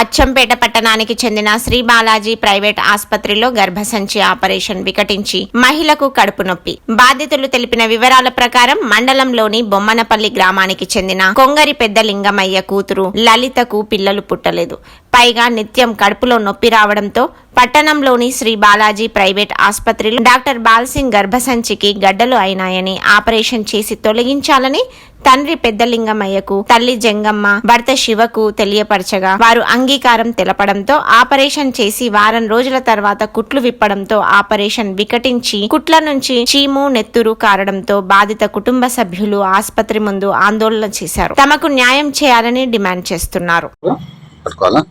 అచ్చంపేట పట్టణానికి చెందిన శ్రీ బాలాజీ ప్రైవేట్ ఆసుపత్రిలో గర్భసంచి ఆపరేషన్ వికటించి మహిళకు కడుపు నొప్పి. బాధితులు తెలిపిన వివరాల ప్రకారం మండలంలోని బొమ్మనపల్లి గ్రామానికి చెందిన కొంగరి పెద్ద లింగమయ్య కూతురు లలితకు పిల్లలు పుట్టలేదు. పైగా నిత్యం కడుపులో నొప్పి రావడంతో పట్టణంలోని శ్రీ బాలాజీ ప్రైవేట్ ఆసుపత్రిలో డాక్టర్ బాల్సింగ్ గర్భసంచికి గడ్డలు అయినాయని ఆపరేషన్ చేసి తొలగించాలని తండ్రి పెద్దలింగమయ్యకు తల్లి జంగమ్మ భర్త శివకు తెలియపరచగా వారు అంగీకారం తెలపడంతో ఆపరేషన్ చేసి వారం రోజుల తర్వాత కుట్లు విప్పడంతో ఆపరేషన్ వికటించి కుట్ల నుంచి చీము నెత్తురు కారడంతో బాధిత కుటుంబ సభ్యులు ఆసుపత్రి ముందు ఆందోళన చేశారు. తమకు న్యాయం చేయాలని డిమాండ్ చేస్తున్నారు. పట్టుకోవాలా?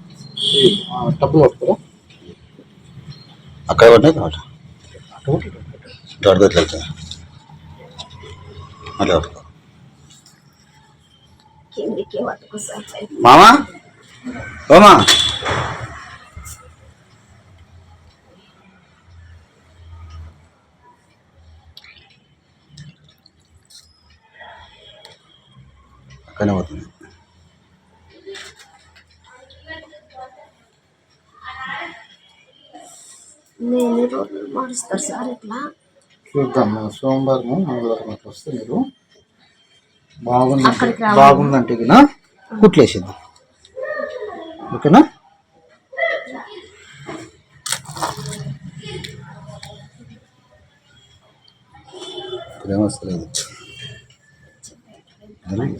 డబ్బులు పట్టుకోరా? అక్కడ పడినాయి కాబట్టి అటు ఒకటి, ఇటు ఒకటి. ఇటు అడుగు ఎట్లా వెళ్తాయి అట్లా పట్టుకో మామా? ఓమా? అక్కడనే పోతుంది. నేను రోజులు మారుస్తారు సార్ ఇట్లా. చూద్దాం సోమవారం మంగళవారం అట్లా వస్తే మీరు బాగుంది అక్కడికి రావాలి. బాగుందంటే ఇక కుట్లేసేద్దాం. ఓకేనా?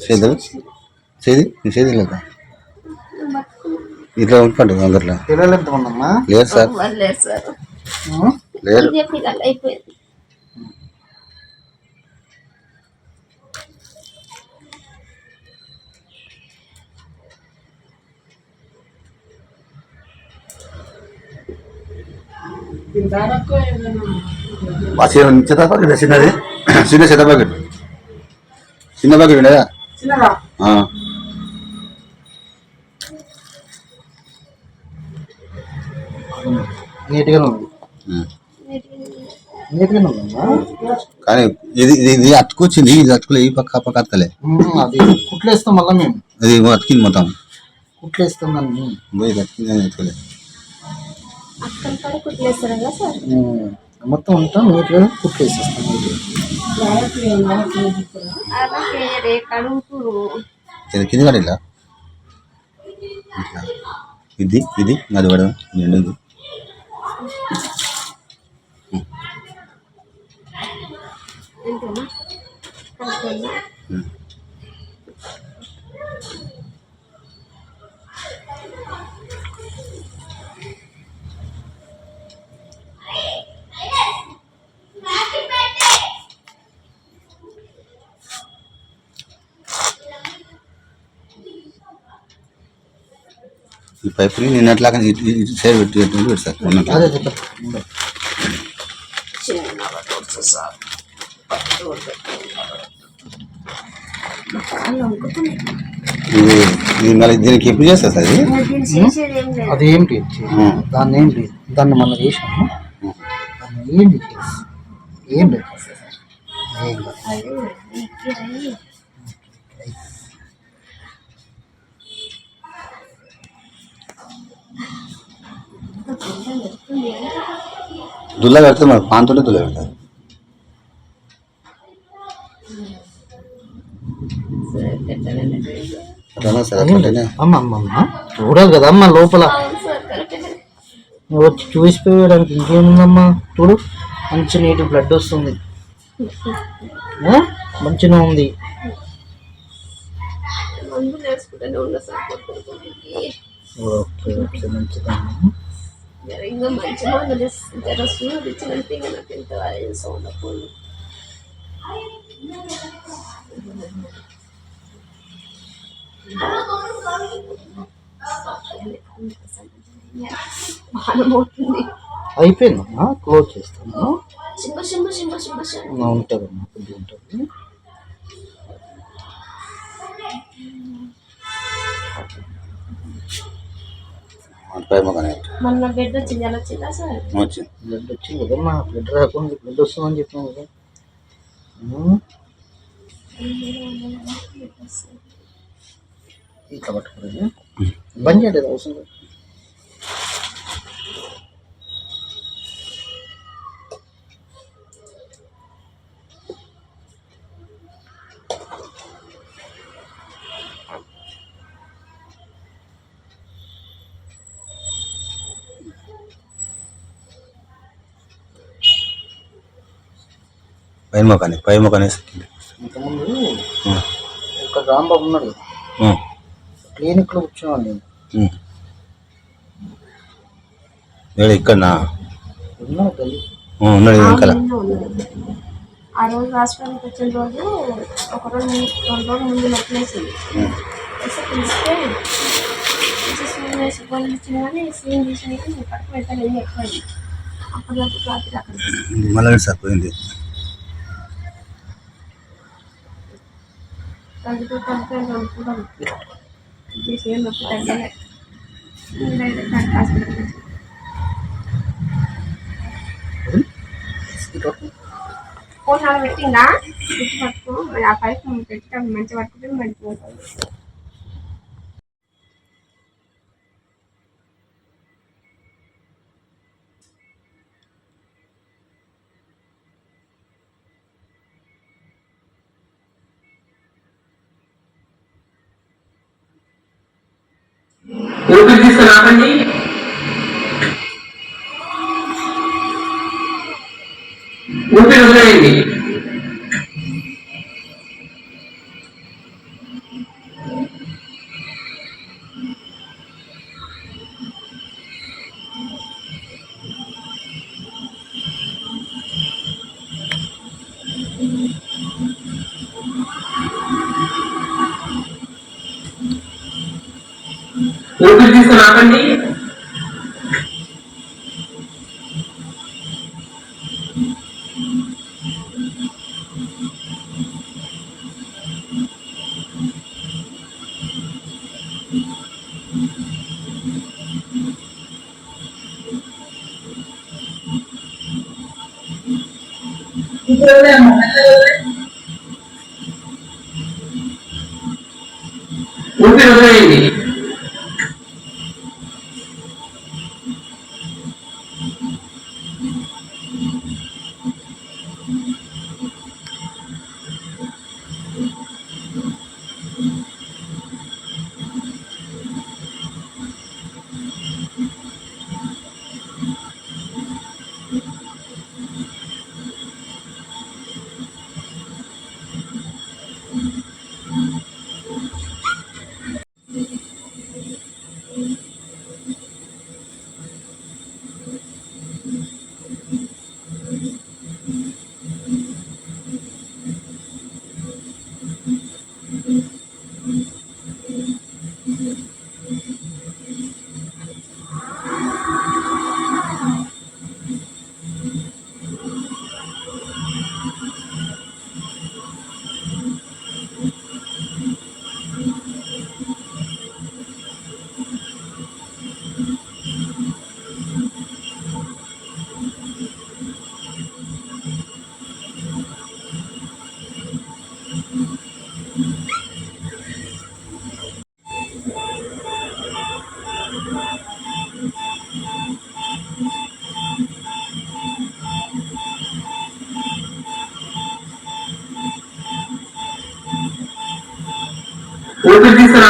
చేదు చేది? నీ చేది లేదా? ఇట్లా అందరిలో లేదు సార్. లేదు సార్. పిల్లలు అయిపోయింది. చిన్న చిన్న ప్యాకెట్ చిన్నది. చిన్న చిన్న ప్యాకెట్ చిన్న ప్యాకెట్ ఉండేదా ఆ. నీట్గానే ఉంది. కానీ ఇది ఇది ఇది అతుకొచ్చింది ఇది అతుకులే ఈ పక్క పక్క అతకలే. అది కుట్లేస్తాం మళ్ళీ మేము. అది అతికింది మొత్తం. కుట్లేస్తాం దాన్ని ఇది అతికింది అది అతకలే. మొత్తం ఉంటాం నీట్గా కుట్లేసేస్తాం. కింద పడి ఇలా ఇట్లా. ఇది ఇది పడదాం రెండు అంతేనా ఉం. ఈ పైపుని నిన్నట్లాగా ఇటు ఇటు సైడ్ పెట్టి పెట్టి పెట్టి సార్ ఉన్నట్లా. మళ్ళీ దీనికి ఎప్పుడు దీన్ని ఏం లేదు అది ఏంటి. దాన్ని ఏంటి దాన్ని మనం చేసాము. దాన్ని ఏం ఏం లేదు. దుల్ల పెడితే మరి పాంతోనే దుల్ల పెడతారు అట్లనే సార్ అట్లంటేనే అమ్మ అమ్మ చూడాలి కదా లోపల. వచ్చి చూసిపోయడానికి ఇంకేముందమ్మా? చూడు. మంచి నీటి బ్లడ్ వస్తుంది? మంచిగా ఉంది. ఓకే ఓకే మంచిదమ్మా ఇంకా మంచి మందులు జరసు ఇచ్చినంటే ఇంకా నాకు ఎంత సౌండ్ అప్పుడు బాణం అవుతుంది అయిపోయిందమ్మా క్లోజ్ చేస్తాను ఉంటుందమ్మా కొద్దిగా ఉంటుంది మొన్న వచ్చింది ఎలా వచ్చిందా సార్ వచ్చింది బ్లడ్ వచ్చింది కదమ్మా బ్లడ్ రాకుండా బ్లడ్ వస్తుందని చెప్పినావు కదా? ఇట్లా పట్టుకోలేదు బంద్ చేయలేదు అవసరం లేదు పైన పై మొక్కనే ఇంతకుముందు ఇక్కడ రాంబాబు ఉన్నాడు. కదా క్లినిక్లో కూర్చున్నాను నేను ఇక్కడ ఇక్కడనా? ఉన్నాను గల్లి. ఉన్నాడు వెనకాల. ఆ రోజు హాస్పిటల్కి వచ్చిన రోజు ఒక రోజు రెండు రోజులు ముందు నొప్పేసింది పిలిస్తే స్విమ్ వేసి కానీ చేసినాక నేను పట్టుకు ఎక్కువైంది? అప్పుడు నాకు రాత్రి అక్కడ మళ్ళీ సార్ పోయింది తగ్గుతూ తగ్గుతూ అనుకుంటాను చేసి నొప్పి తగ్గలే నేనైతే పెట్టిందా? గుర్తు పట్టుకో మరి ఆ పైప్ పెట్టి మంచిగా పట్టుకుంటే మంచిగా ఉంటుంది ఊపిరి తీసుకుని ఆపండి ఊపిరి వదిలేయండి ఊపిరి తీసుకుని ఆపండి ఊపిరి వదిలేయండి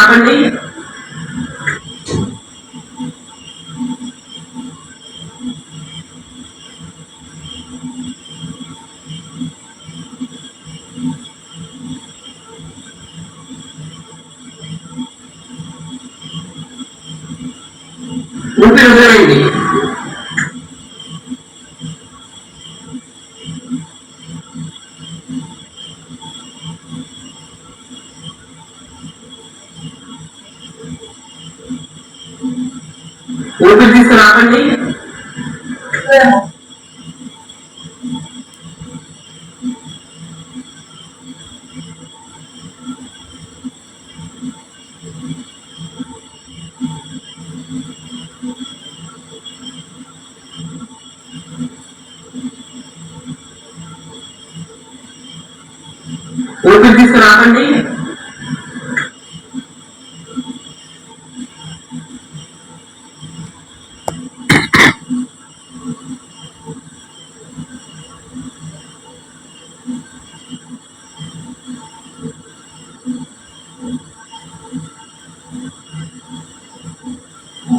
ఊపిరి తీసుకుని ఆపండి ఊపిరి వదిలేయండి ఊపిరి తీసుకుని ఆపండి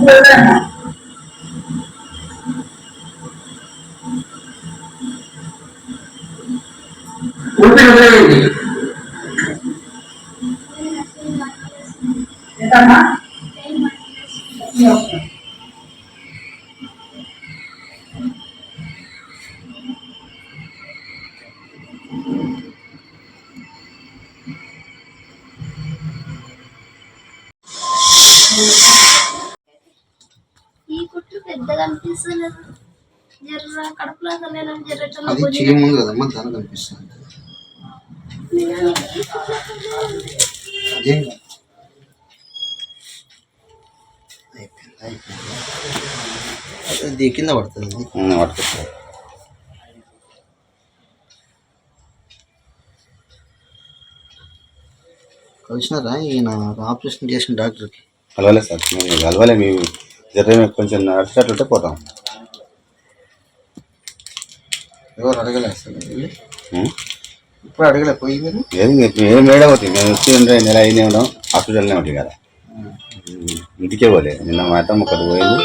போல உத்தரவு ఏంటమ్మా అది చేయ ముందు కదమ్మా దానికి కనిపిస్తుంది. అదేం కాదు. అయిపోయింది అయిపోయింది. అది కింద పడుతుంది. అది పట్టుకొచ్చారు కలిసినారా? ఈయన ఆపరేషన్ చేసిన డాక్టర్కి? కలవలే సార్. కలవలే మేము జర్ర కొంచెం నడిచేటట్టుంటే పోతాం. ఎవరు అడగలే అసలు వెళ్ళి? ఇప్పుడు అడగలే పోయి మీరు ఏం ఏం మేము వచ్చి నెల అయినే హాస్పిటల్నే ఉంటాయి కదా. ఇంటికే పోలే నిన్న మా అత్తమ్మ ఒకటి పోయింది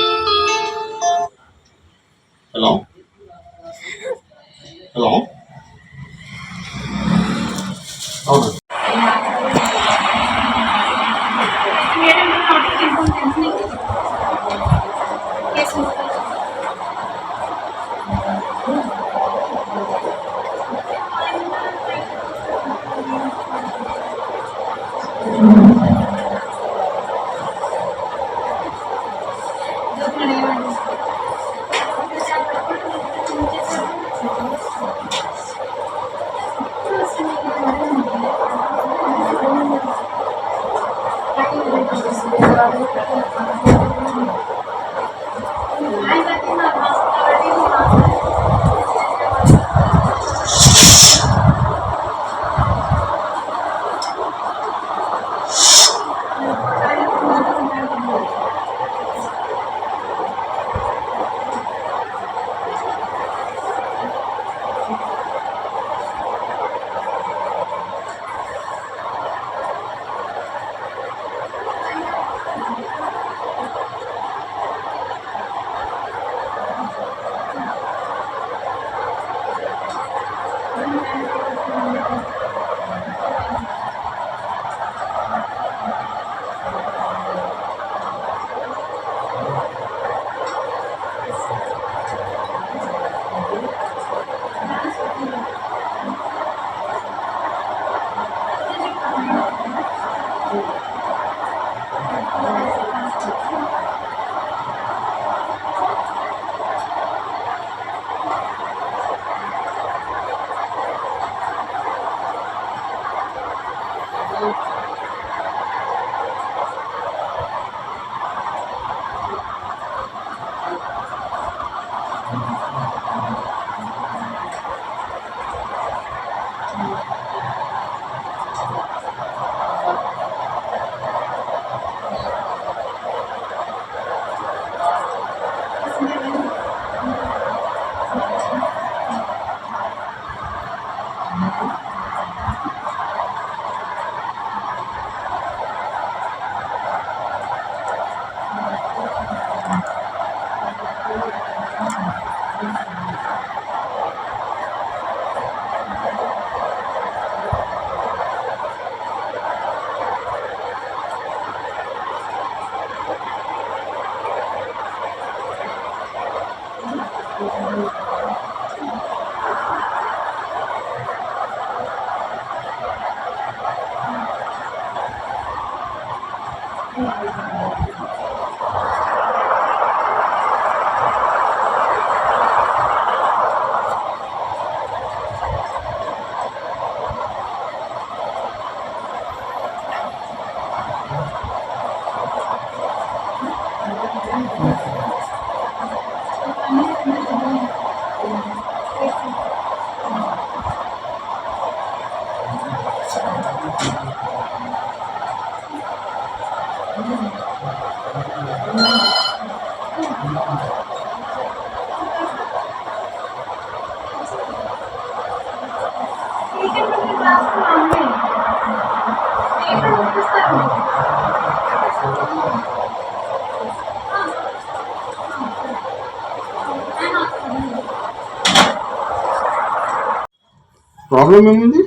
ప్రాబ్లం ఏముంది?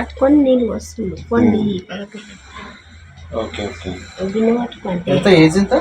పట్టుకొని నీళ్ళు వస్తుంది పొండి. Okay okay. గిన్నె పట్టుకుంటే ఎంత ఏజ్ ఎంత.